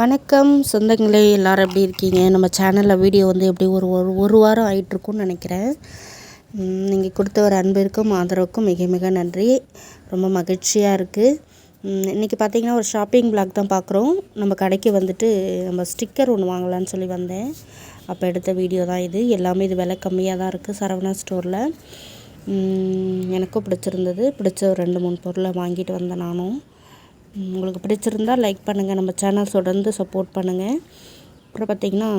வணக்கம். சொந்தங்களே எல்லோரும் எப்படி இருக்கீங்க? நம்ம சேனலில் வீடியோ வந்து எப்படி ஒரு ஒரு ஒரு வாரம் ஆகிட்டுருக்குன்னு நினைக்கிறேன். நீங்கள் கொடுத்த ஒரு அன்பிற்கும் ஆதரவுக்கும் மிக மிக நன்றி. ரொம்ப மகிழ்ச்சியாக இருக்குது இன்றைக்கி பார்த்திங்கன்னா ஒரு ஷாப்பிங் பிளாக் தான் பார்க்குறோம் நம்ம கடைக்கு வந்துட்டு நம்ம ஸ்டிக்கர் ஒன்று வாங்கலான்னு சொல்லி வந்தேன். அப்போ எடுத்த வீடியோ தான் இது. எல்லாமே இது விலை கம்மியாக தான் இருக்குது சரவணா ஸ்டோரில் எனக்கும் பிடிச்சிருந்தது. பிடிச்ச ஒரு ரெண்டு மூணு பொருளை வாங்கிட்டு வந்தேன் நானும். உங்களுக்கு பிடிச்சிருந்தா லைக் பண்ணுங்கள் நம்ம சேனல் தொடர்ந்து சப்போர்ட் பண்ணுங்கள் அப்புறம் பார்த்திங்கன்னா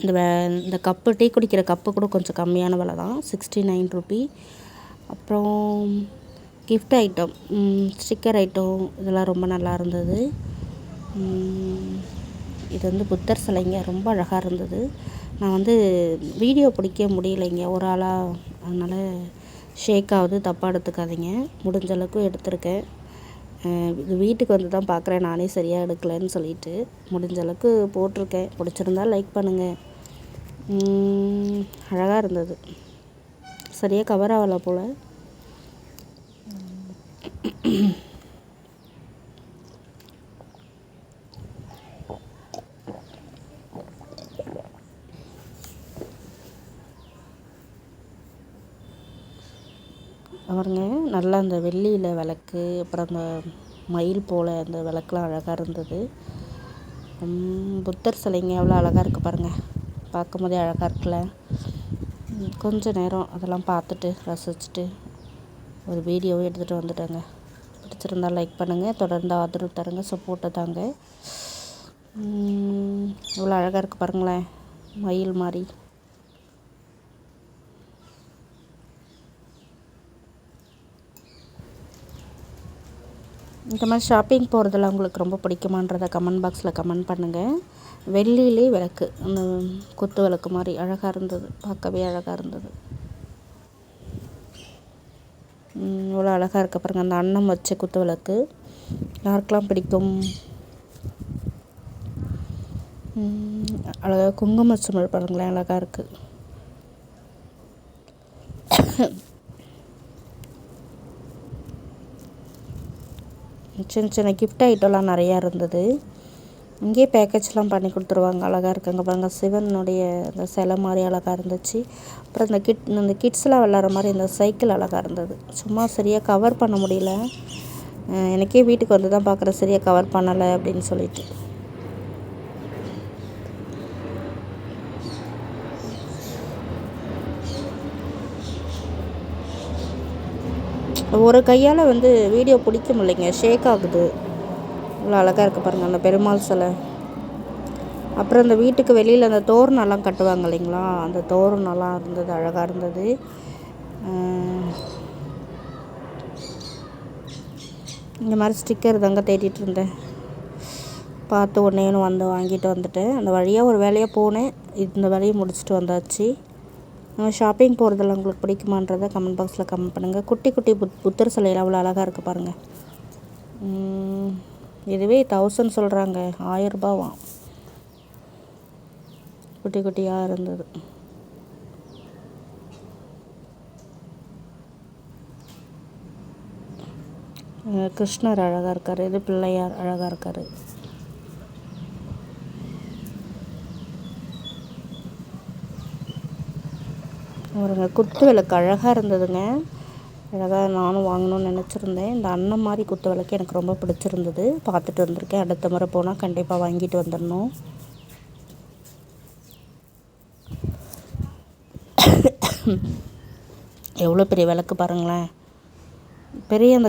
இந்த வே இந்த கப்பு டீ குடிக்கிற கப்பு கூட கொஞ்சம் கம்மியான விலை தான். சிக்ஸ்டி நைன் ருபி அப்புறம் கிஃப்ட் ஐட்டம் ஸ்டிக்கர் ஐட்டம் இதெல்லாம் ரொம்ப நல்லா இருந்தது. இது வந்து புத்தர் சிலைங்க. ரொம்ப அழகாக இருந்தது. நான் வந்து வீடியோ பிடிக்க முடியலைங்க. ஒரு ஆளாக அதனால் ஷேக் ஆகுது தப்பாக எடுத்துக்காதீங்க. முடிஞ்ச அளவுக்கு எடுத்திருக்கேன். வீட்டுக்கு வந்து தான் பார்க்குறேன். நானே சரியாக எடுக்கலைன்னு சொல்லிட்டு முடிஞ்ச அளவுக்கு போட்டிருக்கேன். பிடிச்சிருந்தா லைக் பண்ணுங்கள் அழகாக இருந்தது. சரியாக கவர் ஆகலை போல். அவருங்க நல்லா அந்த வெள்ளியில் விளக்கு அப்புறம் அந்த மயில் போல் அந்த விளக்குலாம் அழகாக இருந்தது. புத்தர் சிலைங்க எவ்வளோ அழகாக இருக்குது பாருங்கள் பார்க்கும் போதே அழகாக இருக்குல்ல. கொஞ்சம் நேரம் அதெல்லாம் பார்த்துட்டு ரசிச்சுட்டு ஒரு வீடியோவும் எடுத்துகிட்டு வந்துட்டேங்க. பிடிச்சிருந்தால் லைக் பண்ணுங்கள் தொடர்ந்து ஆதரவு தருங்க சப்போர்ட்டை தாங்க. இவ்வளோ அழகாக இருக்குது பாருங்களேன். மயில் மாதிரி. இந்த மாதிரி ஷாப்பிங் போகிறதெல்லாம் உங்களுக்கு ரொம்ப பிடிக்குமான்றத கமெண்ட் பாக்ஸில் கமெண்ட் பண்ணுங்கள் வெள்ளியிலே விளக்கு. அந்த குத்து விளக்கு மாதிரி அழகாக இருந்தது. பார்க்கவே அழகாக இருந்தது. இவ்வளோ அழகாக இருக்க பாருங்கள் அந்த அன்னம் வச்ச குத்து விளக்கு. யாருக்கெல்லாம் பிடிக்கும்? அழகாக குங்கும சுமல் பாருங்களேன். அழகாக இருக்குது சின்ன சின்ன கிஃப்ட் ஐட்டம்லாம் நிறையா இருந்தது. இங்கேயே பேக்கேஜ்லாம் பண்ணி கொடுத்துருவாங்க. அழகாக இருக்குங்க பாருங்கள் சிவனுடைய அந்த சிலை மாதிரி அழகாக இருந்துச்சு. அப்புறம் இந்த கிட் இந்த கிட்ஸ்லாம் விளாட்ற மாதிரி இந்த சைக்கிள் அழகாக இருந்தது. சும்மா சரியாக கவர் பண்ண முடியல. எனக்கே வீட்டுக்கு வந்து தான் பார்க்குறேன். சரியாக கவர் பண்ணலை அப்படின்னு சொல்லிட்டு. ஒரு கையால் வந்து வீடியோ பிடிக்க முடியலைங்க ஷேக் ஆகுது. இவ்வளோ அழகாக இருக்குது பாருங்கள் அந்த பெருமாள் சிலை. அப்புறம் இந்த வீட்டுக்கு வெளியில் அந்த தோரணம்லாம் கட்டுவாங்க இல்லைங்களா? அந்த தோரணெல்லாம் இருந்தது அழகாக இருந்தது. இந்த மாதிரி ஸ்டிக்கர் தாங்க தேடிட்டு இருந்தேன். பார்த்து ஒன்றே ஒன்று வந்து வாங்கிட்டு வந்துட்டேன் அந்த வழியாக ஒரு வேலையாக போனேன். இந்த வேலையை முடிச்சுட்டு வந்தாச்சு. ஷாப்பிங் போகிறதெல்லாம் உங்களுக்கு பிடிக்குமான்றதை கமெண்ட் பாக்ஸில் கமெண்ட் பண்ணுங்கள் குட்டி குட்டி புத் புத்தர் சிலையில் அவ்வளோ அழகாக இருக்குது பாருங்கள் இதுவே தௌசண்ட் சொல்கிறாங்க ஆயிரரூபாவாம் குட்டி குட்டியாக இருந்தது. கிருஷ்ணர் அழகாக இருக்கார். இது பிள்ளையார் அழகாக இருக்கார். ஒரு குத்து விளக்கு. அழகாக இருந்ததுங்க. அழகாக நானும் வாங்கணும்னு நினச்சிருந்தேன். இந்த அண்ணன் மாதிரி குத்து விளக்கு எனக்கு ரொம்ப பிடிச்சிருந்தது. பார்த்துட்டு வந்திருக்கேன். அடுத்த முறை போனால் கண்டிப்பாக வாங்கிட்டு வந்துடணும். எவ்வளோ பெரிய விளக்கு பாருங்களேன். பெரிய அந்த